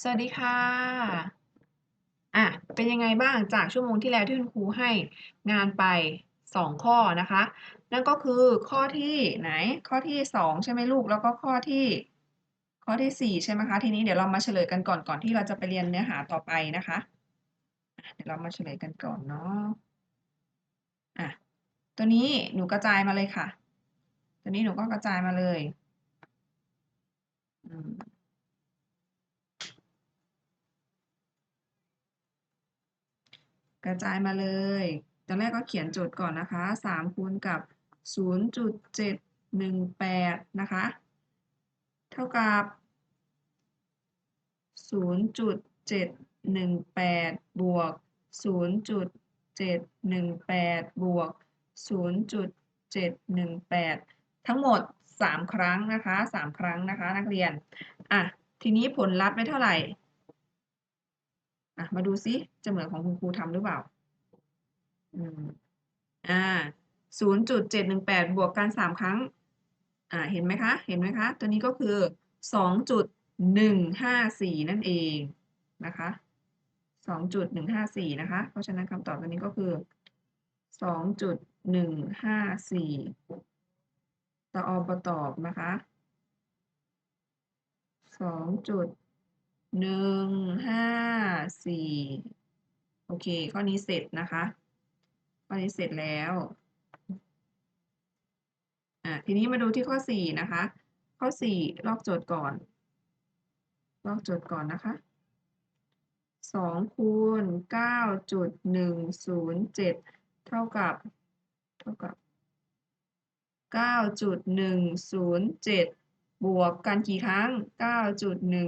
สวัสดีค่ะ อ่าเป็นยังไงบ้างจากชั่วโมงที่แล้วที่คุณครูให้งานไป 2 ข้อนะคะ นั่นก็คือข้อที่ไหน ข้อที่ 2 ใช่ไหมลูก แล้วก็ข้อที่ ข้อที่ 4 ใช่ไหมคะ ทีนี้เดี๋ยวเรามาเฉลยกันก่อนก่อนที่เราจะไปเรียนเนื้อหาต่อไปนะคะ เดี๋ยวเรามาเฉลยกันก่อนเนาะ อ่าตัวนี้หนูกระจายมาเลยค่ะ ตัวนี้หนูก็กระจายมาเลย อืม กระจายมาเลย ตอนแรกก็เขียนโจทย์ก่อนนะคะ3คูณกับ 0.718 นะคะ เท่ากับ 0.718 บวก 0.718 บวก 0.718 ทั้งหมด 3 ครั้งนะคะ 3 ครั้งนะคะ นักเรียน อะ ทีนี้ผลลัพธ์ได้เท่าไหร่ อะมาดูซิจะเหมือนของคุณครูทำหรือเปล่า อืม อ่า0.718บวกกัน3ครั้ง อ่า เห็นไหมคะ เห็นไหมคะ ตัวนี้ก็คือ2.154นั่นเองนะคะ2.154นะคะ เพราะฉะนั้นคำตอบตัวนี้ก็คือ2.154ตออบตอบนะคะ หนึ่งห้าสี่โอเค ข้อนี้เสร็จนะคะ ข้อนี้เสร็จแล้วอะทีนี้มาดูที่ข้อสี่นะคะ ข้อสี่ลอกโจทย์ก่อน ลอกโจทย์ก่อนนะคะสองคูณเก้าจุดหนึ่งศูนย์เจ็ดเท่ากับ เท่ากับเก้าจุดหนึ่งศูนย์เจ็ด บวกกันกี่ครั้ง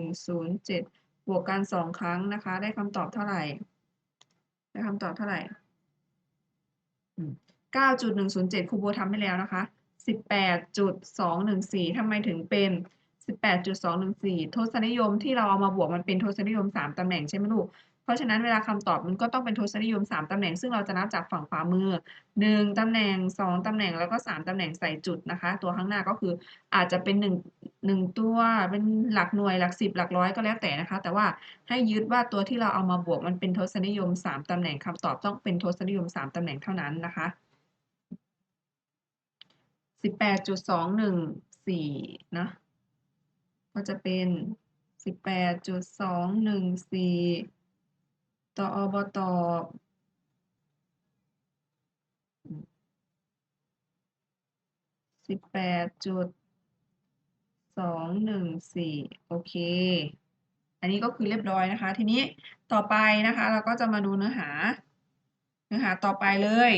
9.107 บวกกัน 2 ครั้งนะคะ ได้คำตอบเท่าไหร่ ได้คำตอบเท่าไหร่อืม9.107ครูโบทำให้แล้วนะคะ 18.214ทำไมถึงเป็น 18.214 ทศนิยมที่เราเอามาบวกมันเป็นทศนิยม 3 ตำแหน่งใช่ไหมลูก เพราะฉะนั้นเวลาคำตอบมันก็ต้องเป็นทศนิยม 3 ตำแหน่ง ซึ่งเราจะนับจากฝั่งขวามือ 1 ตำแหน่ง 2 ตำแหน่งแล้วก็ 3 ตำแหน่งใส่จุดนะคะ ตัวข้างหน้าก็คืออาจจะเป็น 1 1 ตัวเป็นหลักหน่วยหลัก 10 หลักร้อยก็แล้วแต่นะคะ แต่ว่าให้ยึดว่าตัวที่เราเอามาบวกมันเป็นทศนิยม 3 ตำแหน่งคำตอบต้องเป็นทศนิยม 3 ตำแหน่งเท่านั้นนะคะ18.214นะ ก็จะเป็น 18.214 ต่ออบตอบแปดจุดสอืม18.214โอเค อันนี้ก็คือเรียบร้อยนะคะ ทีนี้ต่อไปนะคะ เราก็จะมาดูเนื้อหา เนื้อหาต่อไปเลย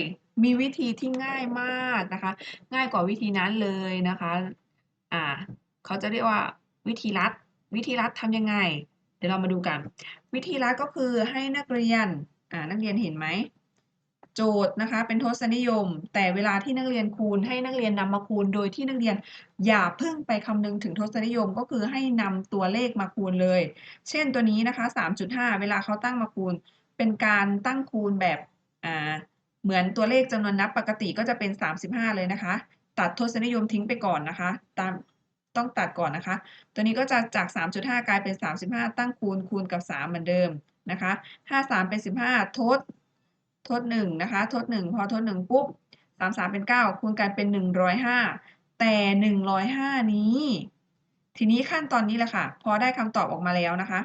มีวิธีที่ง่ายมากนะคะ ง่ายกว่าวิธีนั้นเลยนะคะ อ่า เขาจะเรียกว่า วิธีลัดวิธีลัดทำยังไง เดี๋ยวเรามาดูกัน วิธีลัดก็คือให้นักเรียนอ่านักเรียนเห็นไหมโจทย์นะคะเป็นทศนิยม แต่เวลาที่นักเรียนคูณให้นักเรียนนำมาคูณ โดยที่นักเรียนอย่าเพิ่งไปคำนึงถึงทศนิยมก็คือให้นำตัวเลขมาคูณเลย เช่นตัวนี้นะคะ 3.5 เวลาเขาตั้งมาคูณ เป็นการตั้งคูณแบบอ่าเหมือนตัวเลขจำนวนนับปกติก็จะเป็น 35 เลยนะคะ ตัดทศนิยมทิ้งไปก่อนนะคะ ตาม ต้องตัดก่อนนะคะ ตัวนี้ก็จะจาก 3.5 กลายเป็น 35 ตั้งคูณคูณกับ 3 เหมือนเดิมนะคะ53 เป็น 15 ทด ทด 1 นะคะ ทด 1 พอทด 1 ปุ๊บ 33 เป็น 9 คูณกันเป็น 105 แต่ 105 นี้ ทีนี้ขั้นตอนนี้แหละค่ะ พอได้คำตอบออกมาแล้วนะคะ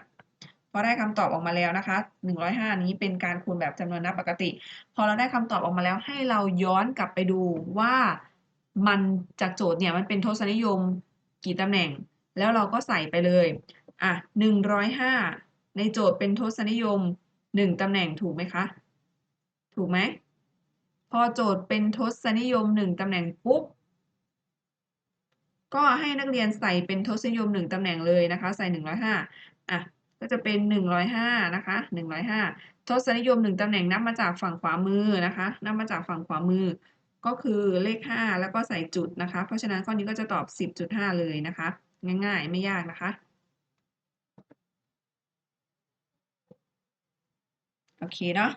พอได้คำตอบออกมาแล้วนะคะ 105 นี้เป็นการคูณแบบจำนวนนับปกติ พอเราได้คำตอบออกมาแล้วให้เราย้อนกลับไปดูว่ามันจากโจทย์เนี่ยมันเป็นทศนิยม กี่ตำแหน่ง แล้วเราก็ใส่ไปเลยอะ105 ในโจทย์เป็นทศนิยม 1ตำแหน่งถูกไหมคะ ถูกไหม พอโจทย์เป็นทศนิยม 1ตำแหน่งปุ๊บ ก็ให้นักเรียนใส่เป็นทศนิยม 1ตำแหน่งเลยนะคะ ใส่ 105อะก็จะเป็น 105 นะคะ 105 ทศนิยม 1ตำแหน่งนับมาจากฝั่งขวามือนะคะ นับมาจากฝั่งขวามือ ก็คือเลข 5 แล้วก็ใส่จุดนะคะ เพราะฉะนั้นข้อนี้ก็จะตอบ 10.5 เลยนะคะ ง่ายๆ ไม่ยากนะคะ โอเคเนาะ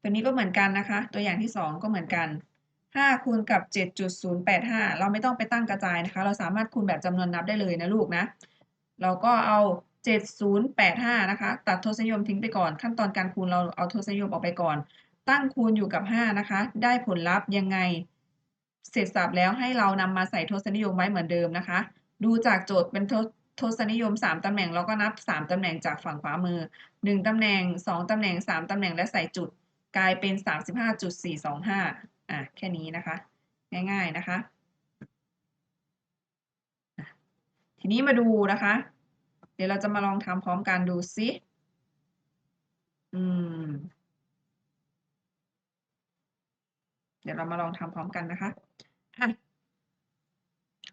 ตัวนี้ก็เหมือนกันนะคะ ตัวอย่างที่ 2 ก็เหมือนกัน 5 คูณกับ 7.085 เราไม่ต้องไปตั้งกระจายนะคะ เราสามารถคูณแบบจำนวนนับได้เลยนะลูกนะ เราก็เอา 7085 นะคะ ตัดทศนิยมทิ้งไปก่อน ขั้นตอนการคูณเราเอาทศนิยมออกไปก่อน ตั้งคูณอยู่กับ 5 นะคะ ได้ผลลัพธ์ยังไง เสร็จสับแล้วให้เรานำมาใส่ทศนิยมไว้เหมือนเดิมนะคะ ดูจากโจทย์เป็นทศทศนิยม 3ตำแหน่งเราก็นับ 3ตำแหน่งจากฝั่งขวามือ 1ตำแหน่ง 2ตำแหน่ง 3ตำแหน่งและใส่จุด กลายเป็น 35.425อะแค่นี้นะคะ ง่ายๆนะคะ ทีนี้มาดูนะคะ เดี๋ยวเราจะมาลองทำพร้อมกันดูซิอืม เดี๋ยวเรามาลองทำพร้อมกันนะคะอะ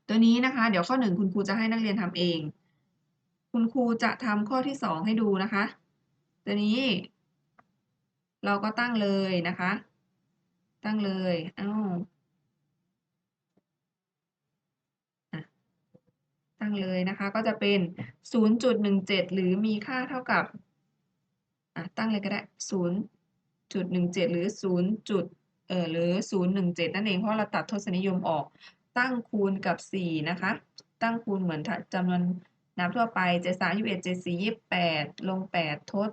ตัวนี้นะคะ เดี๋ยวข้อหนึ่งคุณครูจะให้นักเรียนทำเอง คุณครูจะทำข้อที่สองให้ดูนะคะ ตัวนี้ เราก็ตั้งเลยนะคะ ตั้งเลยเอ้าตั้งเลยนะคะ ก็จะเป็น 0.17 หรือมีค่าเท่ากับอะตั้งเลยก็ได้ 0.17 หรือ 0. เอ่อหรือ 017 นั่นเองเพราะเราตัดทศนิยมออกตั้งคูณกับ 4 นะคะ ตั้งคูณเหมือนจำนวนนับทั่วไป 7 3 21 7 4 28 ลง 8 ทด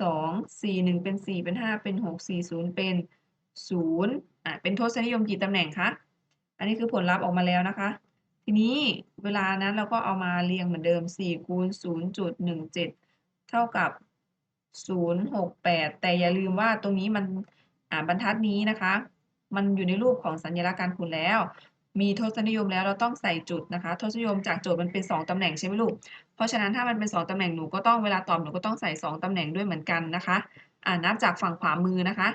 2 4 1 เป็น 4 เป็น 5 เป็น 6 4 0 เป็น 0 อะ เป็นทศนิยมกี่ตำแหน่งคะ อันนี้คือผลลัพธ์ออกมาแล้วนะคะ ทีนี้เวลานั้นเราก็เอามาเรียงเหมือนเดิม 4 คูณ 0.17 เท่ากับ 068 แต่อย่าลืมว่าตรงนี้มัน บรรทัดนี้นะคะ มันอยู่ในรูปของสัญลักษณ์การคูณแล้ว มีทศนิยมแล้วเราต้องใส่จุดนะคะ ทศนิยมจากโจทย์มันเป็น 2ตำแหน่งใช่ไหมลูก เพราะฉะนั้นถ้ามันเป็น 2ตำแหน่งหนูก็ต้องเวลาตอบหนูก็ต้องใส่ 2ตำแหน่งด้วยเหมือนกันนะคะอ่านับจากฝั่งขวามือนะคะ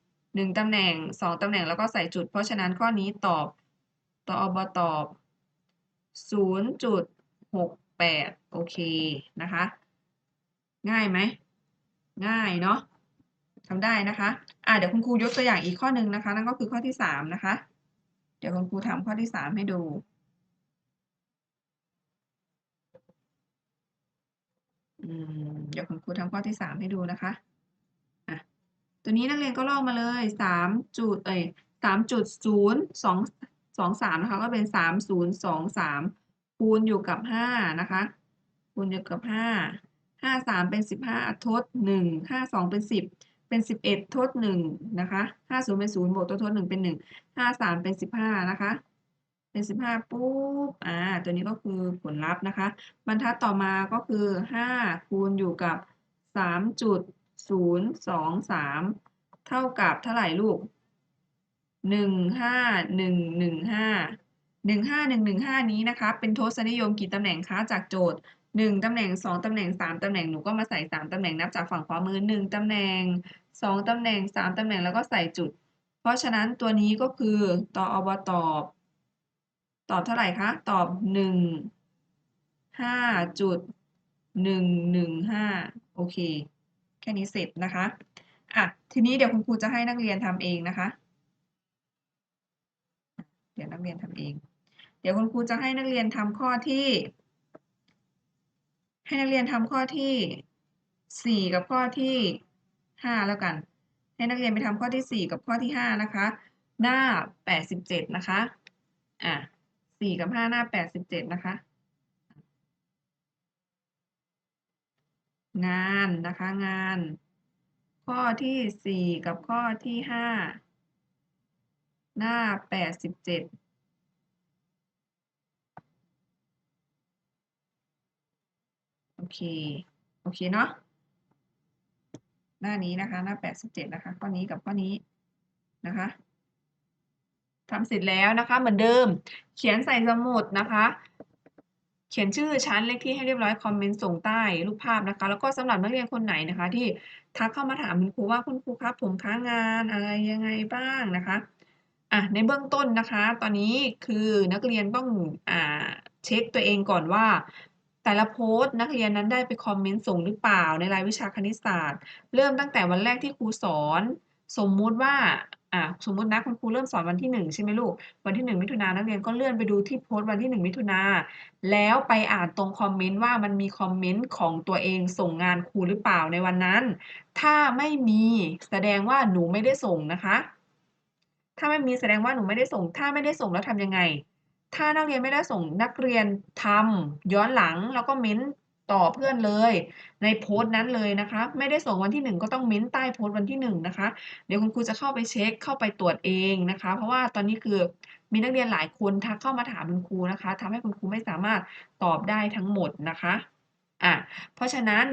1ตำแหน่ง 2ตำแหน่งแล้วก็ใส่จุด เพราะฉะนั้นข้อนี้ตอบตอบตอบ0.68โอเคนะคะ ง่ายไหม ง่ายเนาะ ทำได้นะคะอ่าเดี๋ยวคุณครูยกตัวอย่างอีกข้อหนึ่งนะคะ นั่นก็คือข้อที่สามนะคะ เดี๋ยวคุณครูทำข้อที่สามให้ดูอืมเดี๋ยวคุณครูทำข้อที่สามให้ดูนะคะอะตัวนี้นักเรียนก็ลอกมาเลยสามจุดเอ้ยสามจุดศูนย์สองสองสามนะคะ ก็เป็นสามศูนย์สองสามคูณอยู่กับห้านะคะ คูณอยู่กับห้าห้าสามเป็นสิบห้าทดหนึ่งห้าสองเป็นสิบ เป็นสิบเอ็ดทดหนึ่งนะคะห้าศูนย์เป็นศูนย์บวกตัวทดหนึ่งเป็นหนึ่งห้าสามเป็นสิบห้านะคะ เป็นสิบห้าปุ๊บ อ่า ตัวนี้ก็คือผลลัพธ์นะคะ บรรทัดต่อมาก็คือห้าคูณอยู่กับสามจุดศูนย์สองสามเท่ากับเท่าไหร่ลูกหนึ่งห้าหนึ่งหนึ่งห้าหนึ่งห้าหนึ่งหนึ่งห้านี้นะคะ เป็นทศนิยมกี่ตำแหน่งคะจากโจทย์ หนึ่งตำแหน่งสองตำแหน่งสามตำแหน่งหนูก็มาใส่สามตำแหน่งนับจากฝั่งขวามือหนึ่งตำแหน่งสองตำแหน่งสามตำแหน่งแล้วก็ใส่จุด เพราะฉะนั้นตัวนี้ก็คือตออบตอบ ตอบเท่าไหร่คะตอบหนึ่งห้าจุดหนึ่งหนึ่งห้าโอเค แค่นี้เสร็จนะคะอะทีนี้เดี๋ยวคุณครูจะให้นักเรียนทำเองนะคะ เดี๋ยวนักเรียนทำเอง เดี๋ยวคุณครูจะให้นักเรียนทำข้อที่ ให้นักเรียนทำข้อที่สี่กับข้อที่ห้าแล้วกัน ให้นักเรียนไปทำข้อที่สี่กับข้อที่ห้านะคะ หน้าแปดสิบเจ็ดนะคะ อะ4กับห้าหน้าแปดสิบเจ็ดนะคะ งานนะคะ งาน ข้อที่สี่กับข้อที่ห้าหน้าแปดสิบเจ็ด โอเค โอเคเนาะ หน้านี้นะคะ หน้าแปดสิบเจ็ดนะคะ ข้อนี้กับข้อนี้นะคะทำเสร็จแล้วนะคะ เหมือนเดิม เขียนใส่สมุดนะคะ เขียนชื่อชั้นเลขที่ให้เรียบร้อยคอมเมนต์ส่งใต้รูปภาพนะคะ แล้วก็สำหรับนักเรียนคนไหนนะคะ ที่ทักเข้ามาถามคุณครูว่าคุณครูครับผมค้างานอะไรยังไงบ้างนะคะอะในเบื้องต้นนะคะ ตอนนี้คือนักเรียนต้องอ่าเช็คตัวเองก่อนว่า แต่ละโพสต์นักเรียนนั้นได้ไปคอมเมนต์ส่งหรือเปล่าในรายวิชาคณิตศาสตร์ เริ่มตั้งแต่วันแรกที่ครูสอน สมมุติว่าอ่าสมมุตินะคุณครูเริ่มสอนวันที่หนึ่งใช่ไหมลูก วันที่หนึ่งมิถุนายนนักเรียนก็เลื่อนไปดูที่โพสต์วันที่หนึ่งมิถุนาแล้วไปอ่านตรงคอมเมนต์ว่ามันมีคอมเมนต์ของตัวเองส่งงานครูหรือเปล่าในวันนั้น ถ้าไม่มีแสดงว่าหนูไม่ได้ส่งนะคะ ถ้าไม่มีแสดงว่าหนูไม่ได้ส่ง ถ้าไม่ได้ส่งแล้วทำยังไง ถ้านักเรียนไม่ได้ส่งนักเรียนทำย้อนหลังแล้วก็เม้นต์ต่อเพื่อนเลย ในโพสต์นั้นเลยนะคะ ไม่ได้ส่งวันที่ 1 ก็ต้องเม้นต์ใต้โพสต์วันที่ 1 นะคะ เดี๋ยวคุณครูจะเข้าไปเช็คเข้าไปตรวจเองนะคะ เพราะว่าตอนนี้คือมีนักเรียนหลายคนทักเข้ามาถามคุณครูนะคะทำให้คุณครูไม่สามารถตอบได้ทั้งหมดนะคะอะเพราะฉะนั้น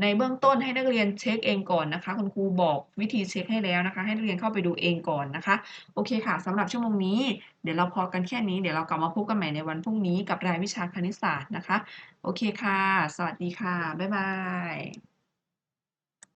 ในเบื้องต้นให้นักเรียนเช็คเองก่อนนะคะ คุณครูบอกวิธีเช็คให้แล้วนะคะ ให้นักเรียนเข้าไปดูเองก่อนนะคะ โอเคค่ะสำหรับชั่วโมงนี้ เดี๋ยวเราพอกันแค่นี้ เดี๋ยวเรากลับมาพบกันใหม่ในวันพรุ่งนี้กับรายวิชาคณิตศาสตร์นะคะ โอเคค่ะ สวัสดีค่ะ บ๊ายบาย